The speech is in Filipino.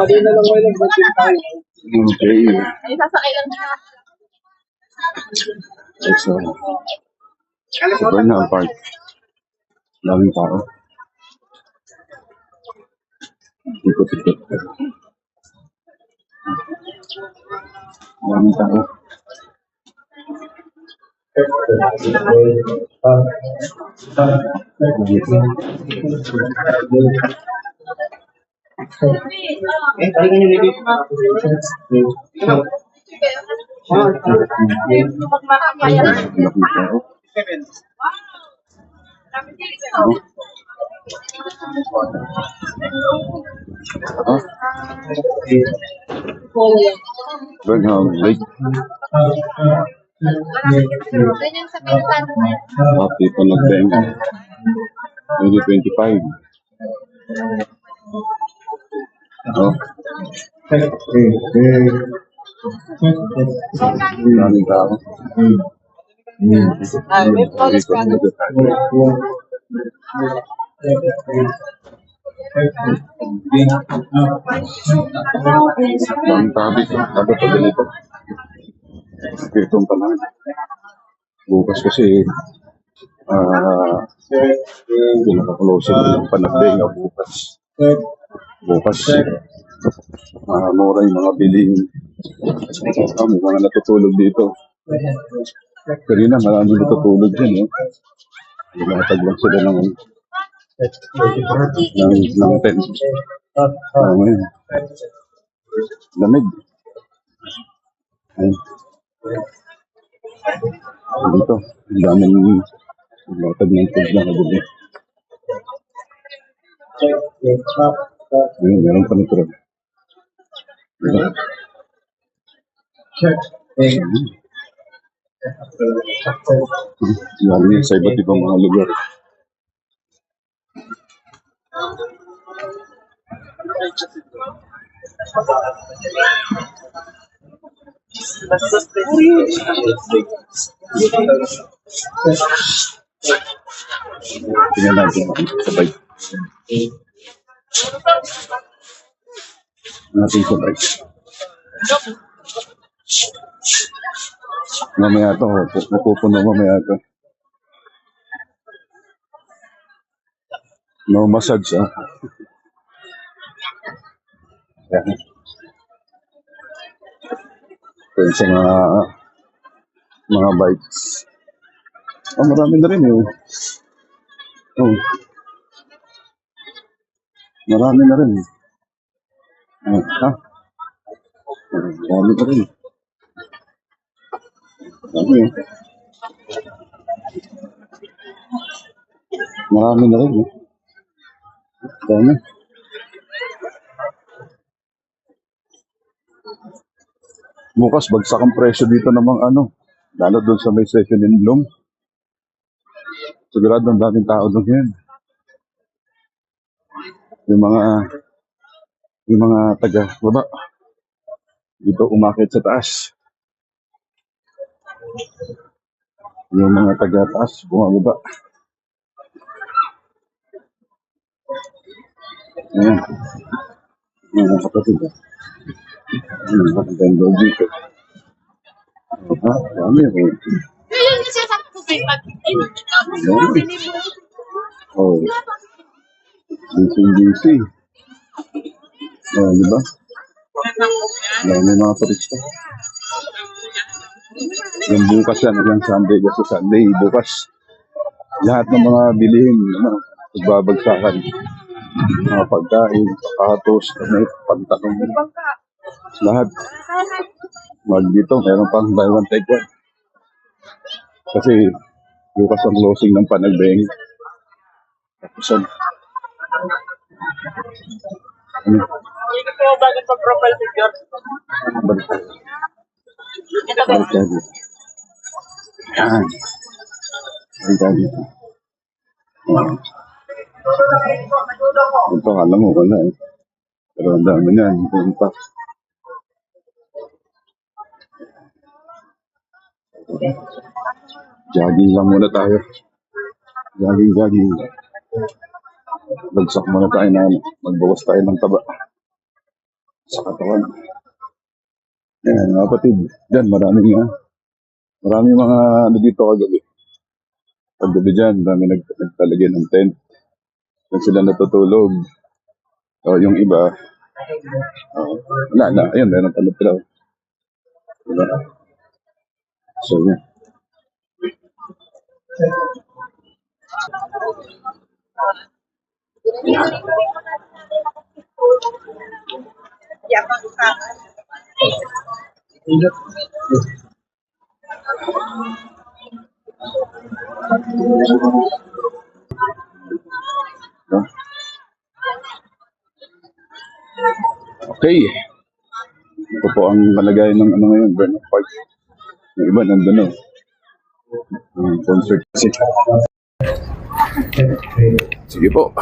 Kanina lang kayo nag-budget tayo. Okay. Ay, sasakay lang siya. So, sa Bernal Park. Daming tao. Ikot-ikot. Daming tao. Eh, talaga. Daming tao. Ah, Bernal Lake. Ganyan sa pinsan. Happy pa. 2025. Oh, daming tao. Ay, may bonus pa. Daming tao dito. Dapat pa ganito. Ito pa lang. Bukas kasi ah hindi nakaklosing yung panagbenga bukas. Bukas ah mura yung mga biling. Ah, may mga natutulog dito. Kanina marami natutulog dyan. Eh. Lumatag lang sila ng, ng, ng tent. Ah, ngayon. Lamig. Ayun. Dito, ang daming lumatag ng tent na kagabi. Ayun, meron pa nito. Ayun. Galing yan sa iba't ibang mga lugar. Natin sabay. Mamaya to, mapupuno mamaya to. No massage ah. Yan. Yan sa mga mga bikes. Oh, marami na rin eh. Oh. Marami na rin. Ah, ha? Marami na rin. Marami eh. Marami na rin eh. Dami. Bukas bagsak ang presyo dito namang ano. Lalo doon sa may session in Bloom. Sigurado ang daming tao doon yan. Yung mga yung mga taga baba. Dito umakit sa taas. Yung mga taga taas bumababa. Ayan. Ayan ang kapatid. Ayan ang kapatid ang loob dito. Ha? Dami eh. Ayun yung sasabi ko kay Pag. Ay, tapos Dami. sinibok. Oh. Busy busy. Oh, di ba? Dami mga turista. Yung bukas yan, yung Sunday kasi Sunday, bukas. Lahat ng mga bilihin, ano, pagbabagsakan. Mga pagkain, sapatos, damit, pantalon, lahat. Mag dito, meron pang buy one take one. Kasi bukas ang closing ng panagbeng. Tapos Dito po bagay sa profile picture. tayo dito. Yan. Balik tayo dito. Ito, alam mo, wala eh. Pero ang dami na, hindi pa. Jogging lang muna tayo. Jogging, jogging. Bagsak muna tayo na magbawas tayo ng taba. sa katawan. Yan, mga kapatid. Yan, maraming nga. Maraming mga ano dito kagabi. Paggabi dyan, marami nag, nagtalagyan ng tent. Doon sila natutulog. O, yung iba, oh, wala na. Ayun, meron pala pala. Diba? So, yan. Okay. Ito po ang kalagayan ng ano ngayon, Burnett Park. Yung iba nandun na. Concert. Sige po.